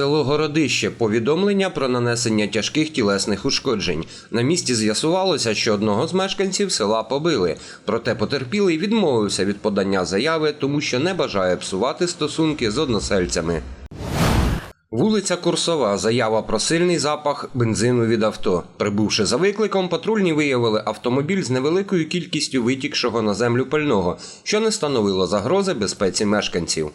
Село Городище. Повідомлення про нанесення тяжких тілесних ушкоджень. На місці з'ясувалося, що одного з мешканців села побили. Проте потерпілий відмовився від подання заяви, тому що не бажає псувати стосунки з односельцями. Вулиця Курсова. Заява про сильний запах бензину від авто. Прибувши за викликом, патрульні виявили автомобіль з невеликою кількістю витікшого на землю пального, що не становило загрози безпеці мешканців.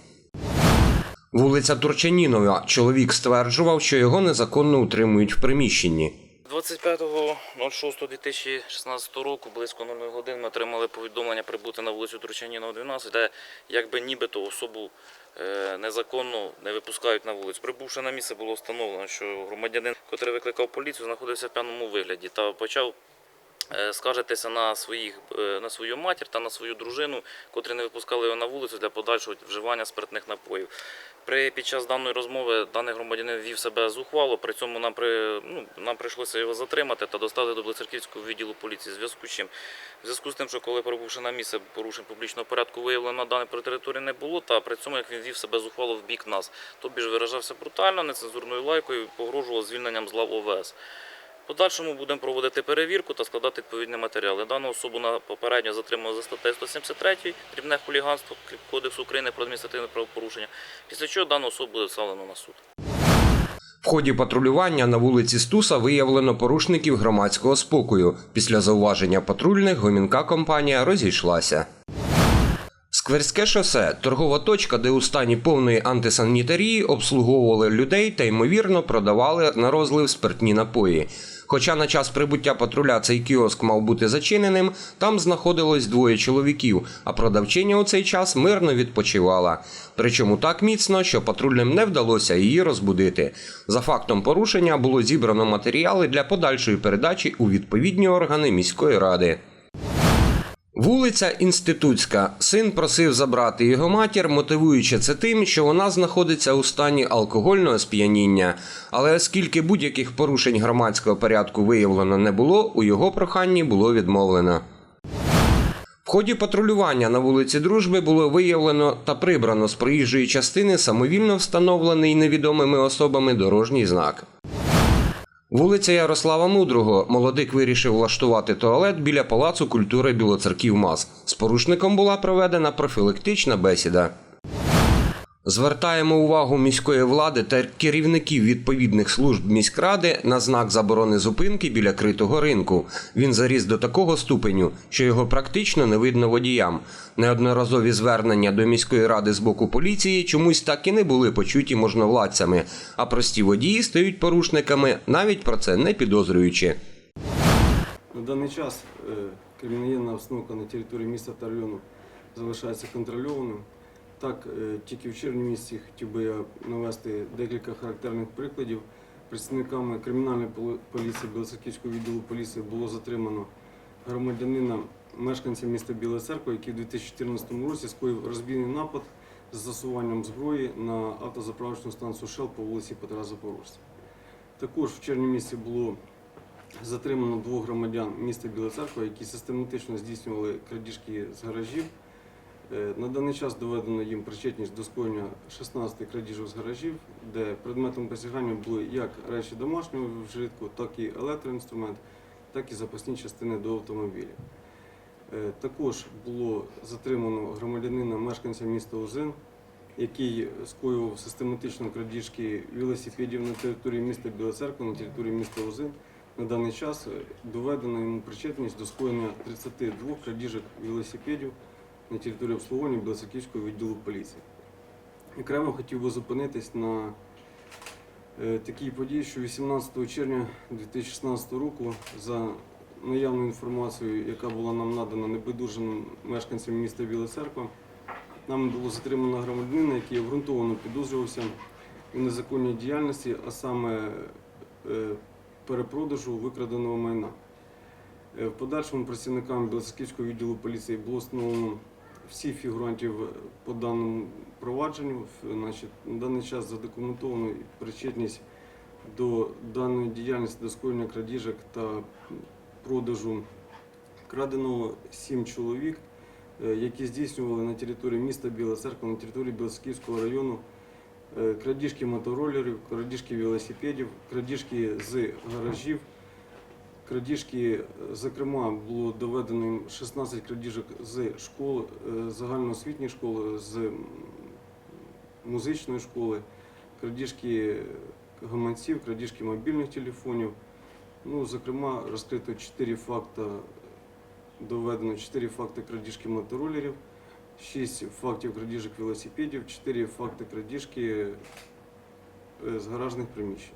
Вулиця Турчанінова. Чоловік стверджував, що його незаконно утримують в приміщенні. 25.06.2016 року, близько 0 годин, ми отримали повідомлення прибути на вулицю Турчанінова, 12, де якби нібито особу е, незаконно не випускають на вулицю. Прибувши на місце, було встановлено, що громадянин, котрий викликав поліцію, знаходився в п'яному вигляді та почав скаржитися на, своїх, е, на свою матір та на свою дружину, котрі не випускали його на вулицю для подальшого вживання спиртних напоїв. При під час даної розмови даний громадянин вів себе зухвало. При цьому нам при ну нам прийшлося його затримати та доставити до Блицерківського відділу поліції. Зв'язку з чим в зв'язку з тим, що коли прибувши на місце порушень публічного порядку, виявлено на даній території не було. Та при цьому як він вів себе зухвало в бік нас, тобі ж виражався брутально, нецензурною лайкою, погрожував звільненням з лав ОВС. Подальшому будемо проводити перевірку та складати відповідні матеріали. Дану особу на попередньо затримали за статтею 173 дрібне хуліганство Кодексу України про адміністративне правопорушення. Після чого дану особу буде вставлено на суд. В ході патрулювання на вулиці Стуса виявлено порушників громадського спокою. Після зауваження патрульних гомінка компанія розійшлася. Скверське шосе торгова точка, де у стані повної антисанітарії обслуговували людей та ймовірно продавали на розлив спиртні напої. Хоча на час прибуття патруля цей кіоск мав бути зачиненим, там знаходилось двоє чоловіків, а продавчиня у цей час мирно відпочивала. Причому так міцно, що патрульним не вдалося її розбудити. За фактом порушення було зібрано матеріали для подальшої передачі у відповідні органи міської ради. Вулиця Інститутська. Син просив забрати його матір, мотивуючи це тим, що вона знаходиться у стані алкогольного сп'яніння. Але оскільки будь-яких порушень громадського порядку виявлено не було, у його проханні було відмовлено. В ході патрулювання на вулиці Дружби було виявлено та прибрано з проїжджої частини самовільно встановлений невідомими особами дорожній знак. Вулиця Ярослава Мудрого. Молодик вирішив влаштувати туалет біля Палацу культури Білоцерків МАЗ. З порушником була проведена профілактична бесіда. Звертаємо увагу міської влади та керівників відповідних служб міськради на знак заборони зупинки біля критого ринку. Він заріс до такого ступеню, що його практично не видно водіям. Неодноразові звернення до міської ради з боку поліції чомусь так і не були почуті можновладцями, а прості водії стають порушниками, навіть про це не підозрюючи. На даний час е, криміногенна обстановка на території міста та району залишається контрольованою. Так, е, тільки в червні місяці хотів би я навести декілька характерних прикладів. Представниками кримінальної поліції Білоцерківського відділу поліції було затримано громадянина, мешканця міста Біла Церква, який в 2014 році скоїв розбійний напад з застосуванням зброї на автозаправочну станцію Шел по вулиці Петра Запорожця. Також в червні місяці було затримано двох громадян міста Біла Церква, які систематично здійснювали крадіжки з гаражів. Е, На даний час доведено їм причетність до скоєння 16 крадіжок з гаражів, де предметом посягання були як речі домашнього вжитку, так і електроінструмент, так і запасні частини до автомобіля. Е, Також було затримано громадянина мешканця міста Озин, який скоював систематично крадіжки велосипедів на території міста Біла Церква, на території міста Озин. На даний час доведено йому причетність до скоєння 32 крадіжок велосипедів на території обслуговування Білоцерківського відділу поліції. Окремо хотів би зупинитись на е, такій події, що 18 червня 2016 року за наявною інформацією, яка була нам надана небайдужим мешканцям міста Біла Церква, нам було затримано громадянина, який обґрунтовано підозрювався у незаконній діяльності, а саме е, перепродажу викраденого майна. Е, В подальшому працівникам Білоцерківського відділу поліції було встановлено всіх фігурантів по даному провадженню. Значить, на даний час задокументовано причетність до даної діяльності до скоєння крадіжок та продажу краденого сім чоловік, е, які здійснювали на території міста Біла Церква, на території Білоцерківського району е, крадіжки моторолерів, крадіжки велосипедів, крадіжки з гаражів. Крадіжки, е, зокрема, було доведено 16 крадіжок з школ, е, загальноосвітньої школи, з музичної школи, крадіжки гаманців, крадіжки мобільних телефонів. Ну, зокрема, розкрито 4 факти, доведено 4 факти крадіжки моторолерів, 6 фактів крадіжок велосипедів, 4 факти крадіжки е, з гаражних приміщень.